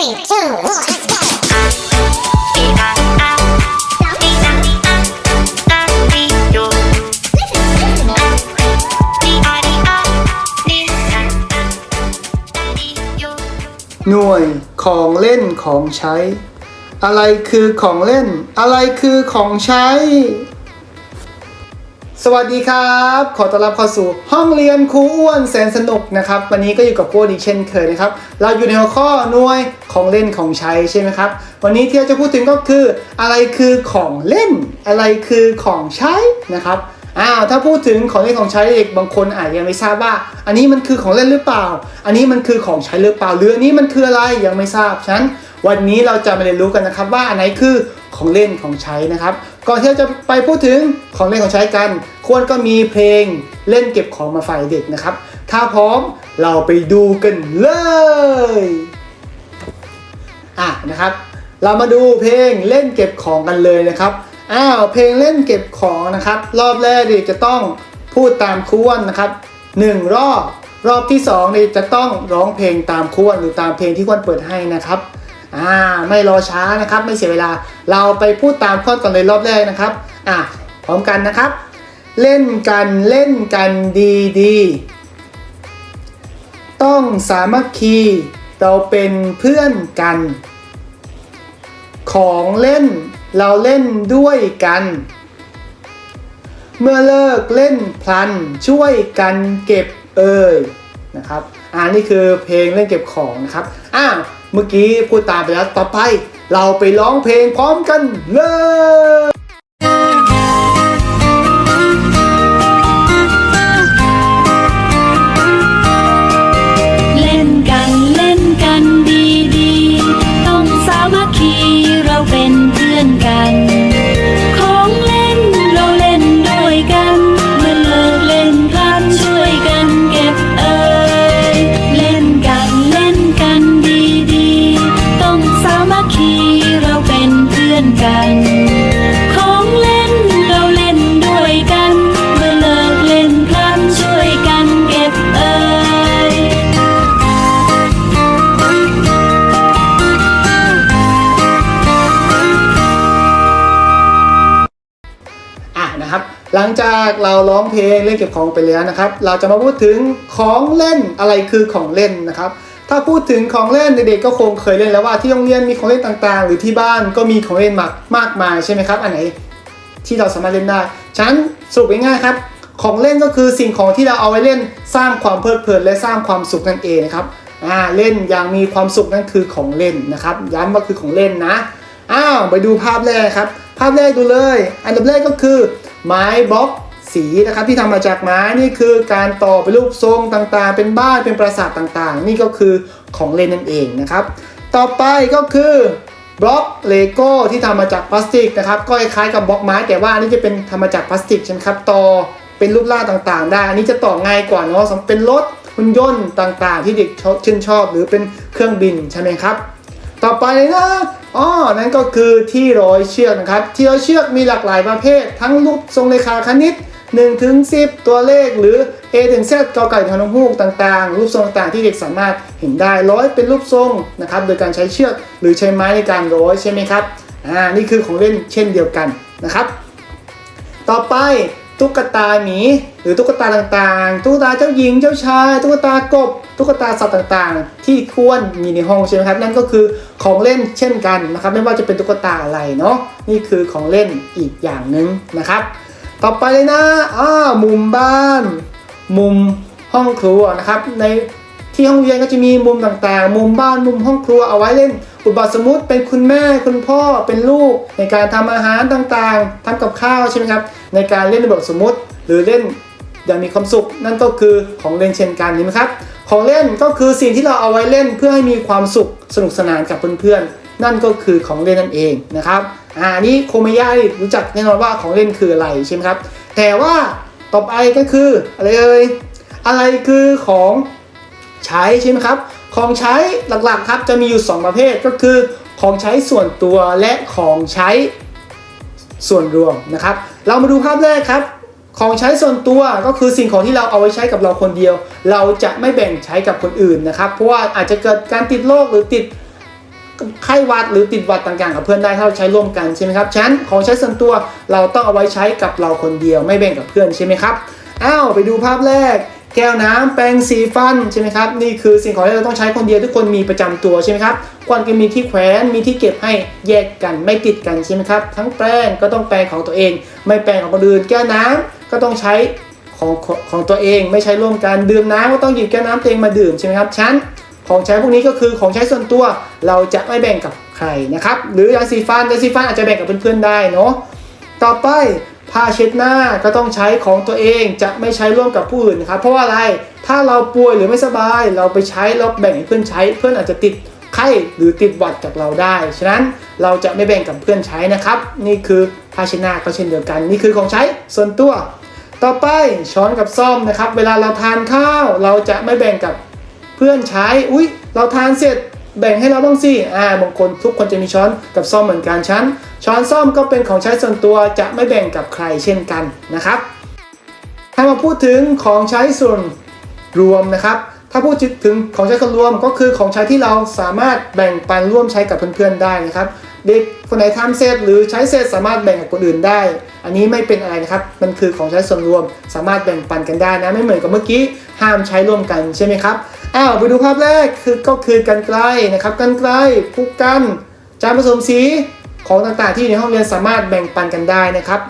Three, two, one, let's go. หน่วยของเล่นของใช้ อะไรคือของเล่น อะไรคือของใช้ สวัสดีครับ ขอต้อนรับเข้าสู่ห้องเรียนครูอ้วนแสนสนุกนะครับ วันนี้ก็อยู่กับโก้ดีเช่นเคยนะครับ เราอยู่ในหัวข้อหน่วยของเล่นของใช้ใช่ไหมครับ วันนี้ที่เราจะพูดถึงก็คือ อะไรคือของเล่น อะไรคือของใช้นะครับอ้าวถ้าพูดถึงของเล่นของใช้เด็กบางคนอาจยังไม่ทราบว่า อันนี้มันคือของเล่นหรือเปล่า อันนี้มันคือของใช้หรือเปล่าหรืออันนี้มันคืออะไรยังไม่ทราบฉะนั้นวันนี้เราจะมาเรียนรู้กันนะครับว่าอันไหนคือ ของเล่นของใช้นะครับ ก่อนที่เราจะไปพูดถึงของเล่นของใช้กัน ควรก็มีเพลงเล่นเก็บของมาฝ่ากเด็กนะครับ ถ้าพร้อมเราไปดูกันเลยอะนะครับ เรามาดูเพลงเล่นเก็บของกันเลยนะครับอ้าวเพลงเล่นเก็บของนะครับ รอบแรกเด็กจะต้องพูดตามครูอ้วนนะครับหนึ่งรอบรอบที่สองนี่จะต้องร้องเพลงตามครูอ้วนหรือตามเพลงที่ควนเปิดให้นะครับ อ่าไม่รอช้านะครับไม่เสียเวลาเราไปพูดตามข้อก่อนเลยรอบแรกนะครับอะพร้อมกันนะครับ เล่นกันเล่นกันดีดีๆต้องสามัคคีเราเป็นเพื่อนกัน ของเล่นเราเล่นด้วยกัน เมื่อเลิกเล่นพลันช่วยกันเก็บเอ่ยนะครับ อ่านี่คือเพลงเล่นเก็บของนะครับ อ้าว เมื่อกี้พูดตามไปแล้ว ต่อไปเราไปร้องเพลงพร้อมกันเลย อนกัน ของเล่นเราเล่นด้วยกัน เมื่อเลิกเล่นกันช่วยกันเก็บเอ่ยอะนะครับ หลังจากเราร้องเพลงเล่นเก็บของไปแล้วนะครับ เราจะมาพูดถึงของเล่นอะไรคือของเล่นนะครับ ถ้าพูดถึงของเล่นเด็กๆก็คงเคยเล่นแล้วว่าที่โรงเรียนมีของเล่นต่างๆ หรือที่บ้านก็มีของเล่นมากมากมายใช่ไหมครับ อันไหนที่เราสามารถเล่นได้ฉะนั้นสรุปง่ายๆครับ ของเล่นก็คือสิ่งของที่เราเอาไว้เล่นสร้างความเพลิดเพลินและสร้างความสุขนั่นเองนะครับอ่าเล่นอย่างมีความสุขนั่นคือของเล่นนะครับ ย้ำว่าคือของเล่นนะอ้าวไปดูภาพแรกครับ ภาพแรกดูเลย อันดับแรกก็คือไม้บล็อก สีนะครับที่ทำมาจากไม้นี่คือการต่อเป็นรูปทรงต่างๆ เป็นบ้านเป็นปราสาทต่างๆ นี่ก็คือของเล่นนั่นเองนะครับ ต่อไปก็คือบล็อกเลโก้ที่ทำมาจากพลาสติกนะครับก็คล้ายกับบล็อกไม้ แต่ว่าอันนี้จะเป็นทำมาจากพลาสติกใช่ไหมครับต่อเป็นรูปร่างต่างๆ ได้ อันนี้จะต่อง่ายกว่าเนาะสำหรับเป็นรถหุ่นยนต์ต่างๆ ที่เด็กชอบชื่นชอบ หรือเป็นเครื่องบินใช่ไหมครับ ต่อไปนะอ๋อนั่นก็คือที่ร้อยเชือกนะครับ ที่ร้อยเชือกมีหลากหลายประเภท ทั้งรูปทรงเลขาคณิต 1ถึง10 ตัวเลขหรือ A ถึง Z กอไก่ทอนฮูกต่างๆ รูปทรงต่างๆที่เด็กสามารถเห็นได้ร้อยเป็นรูปทรงนะครับโดยการใช้เชือกหรือใช้ไม้ในการร้อยใช่ไหมครับอ่านี่คือของเล่นเช่นเดียวกันนะครับ ต่อไปตุ๊กตาหมีหรือตุ๊กตาต่างๆ ตุ๊กตาเจ้าหญิงเจ้าชาย ตุ๊กตากบ ตุ๊กตาสัตว์ต่างๆ ที่ควรมีในห้องใช่ไหมครับ นั่นก็คือของเล่นเช่นกันนะครับ ไม่ว่าจะเป็นตุ๊กตาอะไรเนาะนี่คือของเล่นอีกอย่างหนึ่งนะครับ ต่อไปเลยนะอามุมบ้าน มุมห้องครัวนะครับ ในที่ห้องเรียนก็จะมีมุมต่างๆ มุมบ้านมุมห้องครัวเอาไว้เล่น อุบัติสมมติเป็นคุณแม่คุณพ่อเป็นลูก ในการทำอาหารต่างๆทำกับข้าวใช่ไหมครับ ในการเล่นในบทสมมติ หรือเล่นอย่างมีความสุข นั่นก็คือของเล่นเช่นกันนี่นะครับ ของเล่นก็คือสิ่งที่เราเอาไว้เล่นเพื่อให้มีความสุขสนุกสนานกับเพื่อนๆ นั่นก็คือของเล่นนั่นเองนะครับอ่านี่โคเมย่ารู้จักแน่นอนว่าของเล่นคืออะไรใช่ไหมครับ แต่ว่าต่อไปก็คืออะไรเอ่ยอะไรคือของใช้ใช่ไหมครับ ของใช้หลักๆครับจะมีอยู่ 2 ประเภทก็คือของใช้ส่วนตัวและของใช้ส่วนรวมนะครับ เรามาดูภาพแรกครับ ของใช้ส่วนตัวก็คือสิ่งของที่เราเอาไว้ใช้กับเราคนเดียว เราจะไม่แบ่งใช้กับคนอื่นนะครับ เพราะว่าอาจจะเกิดการติดโรคหรือติด ไข้หวัดหรือติดหวัดต่างๆ กับเพื่อนได้ถ้าเราใช้ร่วมกันใช่ไหมครับฉะนั้นของใช้ส่วนตัวเราต้องเอาไว้ใช้กับเราคนเดียวไม่แบ่งกับเพื่อนใช่ไหมครับอ้าวไปดูภาพแรก แก้วน้ำแปรงสีฟันใช่ไหมครับนี่คือสิ่งของที่เราต้องใช้คนเดียวทุกคนมีประจำตัวใช่ไหมครับควรจะมีที่แขวนมีที่เก็บให้แยกกันไม่ติดกันใช่ไหมครับทั้งแปรงก็ต้องแปรงของตัวเอง ไม่แปรงของคนอื่นแก้วน้ำก็ต้องใช้ของของตัวเองไม่ใช้ร่วมกันดื่มน้ำก็ต้องหยิบแก้วน้ำตัวเองมาดื่มใช่ไหมครับฉะนัน ของใช้พวกนี้ก็คือของใช้ส่วนตัวเราจะไม่แบ่งกับใครนะครับ หรือยาสีฟันยาสีฟันอาจจะแบ่งกับเพื่อนๆได้เนาะต่อไปผ้าเช็ดหน้าก็ต้องใช้ของตัวเองจะไม่ใช้ร่วมกับผู้อื่นนะครับ เพราะว่าอะไรถ้าเราป่วยหรือไม่สบาย เราไปใช้แล้วแบ่งให้เพื่อนใช้ เพื่อนอาจจะติดไข้หรือติดหวัดจากเราได้ฉะนั้นเราจะไม่แบ่งกับเพื่อนใช้นะครับ นี่คือผ้าเช็ดหน้าก็เช่นเดียวกัน นี่คือของใช้ส่วนตัว ต่อไปช้อนกับซ่อมนะครับ เวลาเราทานข้าว เราจะไม่แบ่งกับ เพื่อนใช้ อุ๊ยเราทานเสร็จแบ่งให้เราบ้างสิอ่าบางคนทุกคนจะมีช้อนกับซ่อมเหมือนกันชั้น ช้อนซ่อมก็เป็นของใช้ส่วนตัวจะไม่แบ่งกับใครเช่นกันนะครับ ถ้ามาพูดถึงของใช้ส่วนรวมนะครับ ถ้าพูดถึงของใช้ส่วนรวมก็คือของใช้ที่เราสามารถแบ่งปันร่วมใช้กับเพื่อนๆได้นะครับ เด็กคนไหนทำเสร็จหรือใช้เสร็จสามารถแบ่งกับคนอื่นได้ อันนี้ไม่เป็นอะไรนะครับ มันคือของใช้ส่วนรวม สามารถแบ่งปันกันได้นะ ไม่เหมือนกับเมื่อกี้ห้ามใช้ร่วมกันใช่ไหมครับ อ้าวไปดูภาพแรกคือก็คือกันไกลนะครับกันไกลผู้กันจานผสมสีของต่างๆที่ในห้องเรียนสามารถแบ่งปันกันได้นะครับ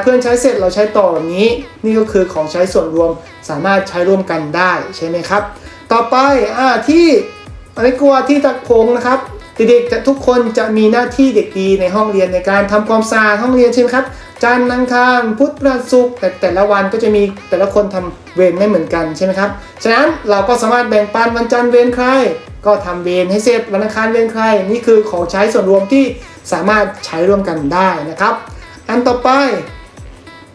เพื่อนใช้เสร็จเราใช้ต่อแบบนี้ นี่ก็คือของใช้ส่วนรวมสามารถใช้ร่วมกันได้ใช่ไหมครับ ต่อไปอ่าที่อันนี้กลัวที่ตะพงนะครับเด็กๆจะทุกคนจะมีหน้าที่เด็กดีในห้องเรียนในการทำความสะอาดห้องเรียนใช่ไหมครับ จันทร์อังคารพุธพฤหัสศุกร์แต่แต่ละวันก็จะมีแต่ละคนทำเวรไม่เหมือนกันใช่ไหมครับฉะนั้นเราก็สามารถแบ่งปันวันจันทร์เวรใคร ก็ทำเวรให้เสร็จวันอังคารเวรใคร นี่คือของใช้ส่วนรวมที่สามารถใช้ร่วมกันได้นะครับ อันต่อไป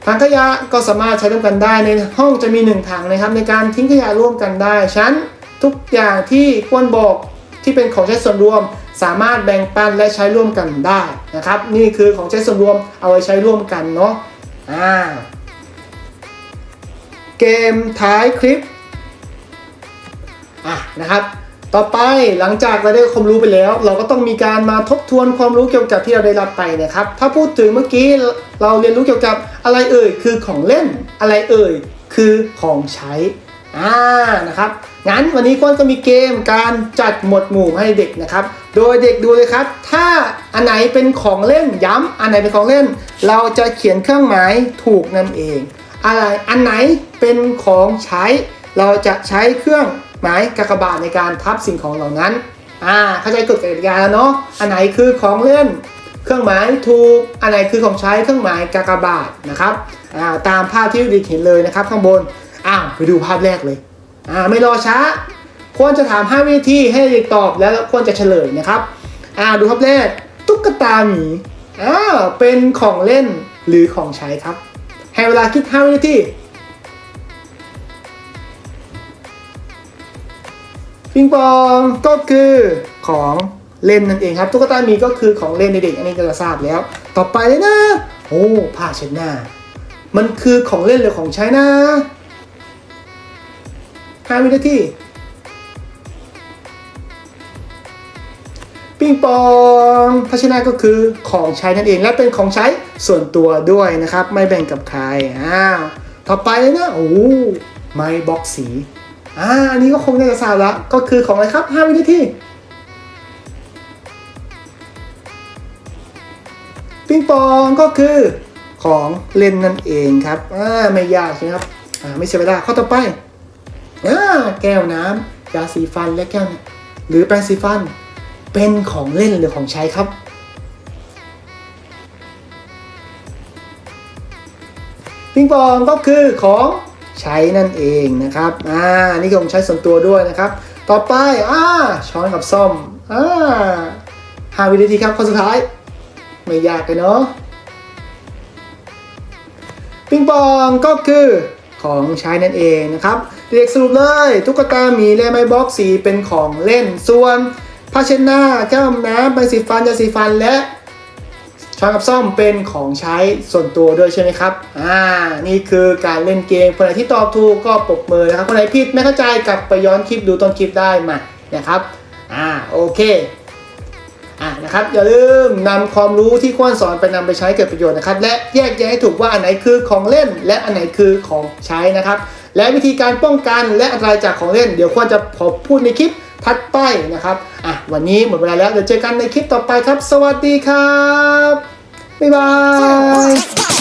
ถังขยะก็สามารถใช้ร่วมกันได้ในห้องจะมีหนึ่งถังนะครับ ในการทิ้งขยะร่วมกันได้ฉะนันทุกอย่างที่ควรบอก ที่เป็นของใช้ส่วนรวม สามารถแบ่งปันและใช้ร่วมกันได้นะครับ นี่คือของใช้ส่วนรวมเอาไว้ใช้ร่วมกันเนาะอ่าเกมท้ายคลิปอะนะครับต่อไปหลังจากเราได้ความรู้ไปแล้ว เราก็ต้องมีการมาทบทวนความรู้เกี่ยวกับที่เราได้รับไปนะครับ ถ้าพูดถึงเมื่อกี้เราเรียนรู้เกี่ยวกับอะไรเอ่ยคือของเล่นอะไรเอ่ยคือของใช้ อ่านะครับงั้นวันนี้ก้นก็มีเกมการจัดหมวดหมู่ให้เด็กนะครับ โดยเด็กดูเลยครับ ถ้าอันไหนเป็นของเล่นย้ำอันไหนเป็นของเล่น เราจะเขียนเครื่องหมายถูกนั่นเอง อะไรอันไหนเป็นของใช้ เราจะใช้เครื่องหมายกากบาทในการทับสิ่งของเหล่านั้นอ่าเข้าใจกฎกติกาแล้วเนาะอันไหนคือของเล่น เครื่องหมายถูกอันไหนคือของใช้เครื่องหมายกากบาทนะครับอ่าตามภาพที่เดิกเห็นเลยนะครับ ข้างบน อ้าวไปดูภาพแรกเลยอ่าไม่รอช้า ควรจะถาม 5 วินาทีให้เด็กตอบแล้วควรจะเฉลยนะครับอ่าดูภาพแรก ตุ๊กตาหมีอ่าเป็นของเล่นหรือของใช้ครับ ให้เวลาคิด 5 วินาทีปิงปองก็คือของเล่นนั่นเองครับ ตุ๊กตาหมีก็คือของเล่นในเด็กอันนี้ก็จะทราบแล้ว ต่อไปเลยนะ โอ้ผ้าเช็ดหน้า มันคือของเล่นหรือของใช้นะ ห้าวินาที ปิงปองภาชนะก็คือของใช้นั่นเอง และเป็นของใช้ส่วนตัวด้วยนะครับ ไม่แบ่งกับใครอ้าวต่อไปนะโอ้ไม้บล็อกสีอ่าอันนี้ก็คงน่าจะทราบล้วก็คือของอะไรครับ 5 วินาทีปิงปองก็คือของเล่นนั่นเองครับอ่าไม่ยากใช่ไหมครับอ่าไม่เสียเวลาข้อต่อไป อ่าแก้วน้ำยาสีฟันและแก้วน้ำหรือแปรงสีฟัน เป็นของเล่นหรือของใช้ครับ ปิงปองก็คือของใช้นั่นเองนะครับ อ่า นี่ของใช้ส่วนตัวด้วยนะครับ ต่อไป อ่า ช้อนกับซ่อม อ่าห้าวินาทีครับข้อสุดท้าย ไม่ยากเลยเนาะ ปิงปองก็คือของใช้นั่นเองนะครับ เด็กสรุปเลยตุ๊กตาหมีและไม้บล็อกสีเป็นของเล่น ส่วนผ้าเช็ดหน้าแก้วน้ำใบสีฟันยาสีฟันและช้อนกับซ่อมเป็นของใช้ส่วนตัวด้วยใช่ไหมครับ อ่า นี่คือการเล่นเกม คนไหนที่ตอบถูกก็ปรบมือนะครับ คนไหนผิดไม่เข้าใจกลับไปย้อนคลิปดูต้นคลิปได้มานะครับ อ่า โอเค อะนะครับ อย่าลืมนำความรู้ที่ควรสอนไปนำไปใช้เกิดประโยชน์นะครับ และแยกแยะให้ถูกว่าอันไหนคือของเล่นและอันไหนคือของใช้นะครับ และวิธีการป้องกันและอันตรายจากของเล่น เดี๋ยวควรจะพอพูดในคลิปถัดไปนะครับอะวันนี้หมดเวลาแล้วเดี๋ยวเจอกันในคลิปต่อไปครับ สวัสดีครับ บ๊ายบาย